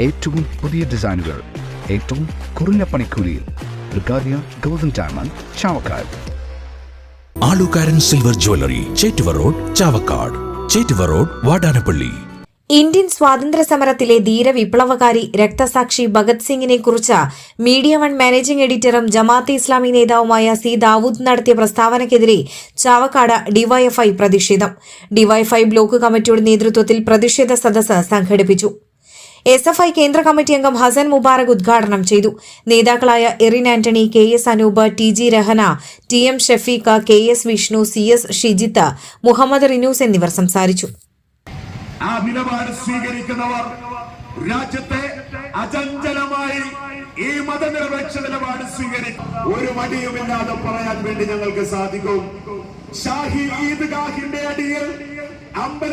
ഏറ്റവും പുതിയ ഡിസൈനുകൾ ഏറ്റവും കുറഞ്ഞ പണിക്കൂലിയിൽ ബ്രിഗാദിയ golden diamond Chavakkad. Alukkaran silver jewellery Chettuva road Chavakkad. Chettuva road Vadanappally. Indian സ്വാതന്ത്ര്യ സമരത്തിലെ ധീര വിപ്ലവകാരി രക്തസാക്ഷി ഭഗത് സിംഗിനെ കുറിച്ച് മീഡിയ വൺ മാനേജിംഗ് എഡിറ്ററും ജമാഅത്തെ ഇസ്ലാമി നേതാവുമായ സി ദാവൂദ് നടത്തിയ പ്രസ്താവനയ്ക്കെതിരെ ചാവക്കാട് ഡിവൈഎഫ്ഐ പ്രതിഷേധം. ഡിവൈഎഫ്ഐ ബ്ലോക്ക് കമ്മിറ്റിയുടെ നേതൃത്വത്തിൽ പ്രതിഷേധ സദസ്സ് സംഘടിപ്പിച്ചു. എസ് എഫ് ഐ കേന്ദ്ര കമ്മിറ്റി അംഗം ഹസൻ മുബാറക് ഉദ്ഘാടനം ചെയ്തു. നേതാക്കളായ Erin Antony K S Anoop T G Rahana T M Shafeeq K S Vishnu C S Shijith Muhammad Rinoos എന്നിവർ സംസാരിച്ചു. ആ നിലപാട് സ്വീകരിക്കുന്നവർ രാജ്യത്തെ അചഞ്ചലമായി ഈ മതനിരപേക്ഷ നിലപാട് സ്വീകരിക്കും. ഒരു മടിയുമില്ലാതെ പറയാൻ വേണ്ടി ഞങ്ങൾക്ക് സാധിക്കും. ഷാഹി ഈദ്ഗാഹിന്റെ അടിയിൽ അമ്പല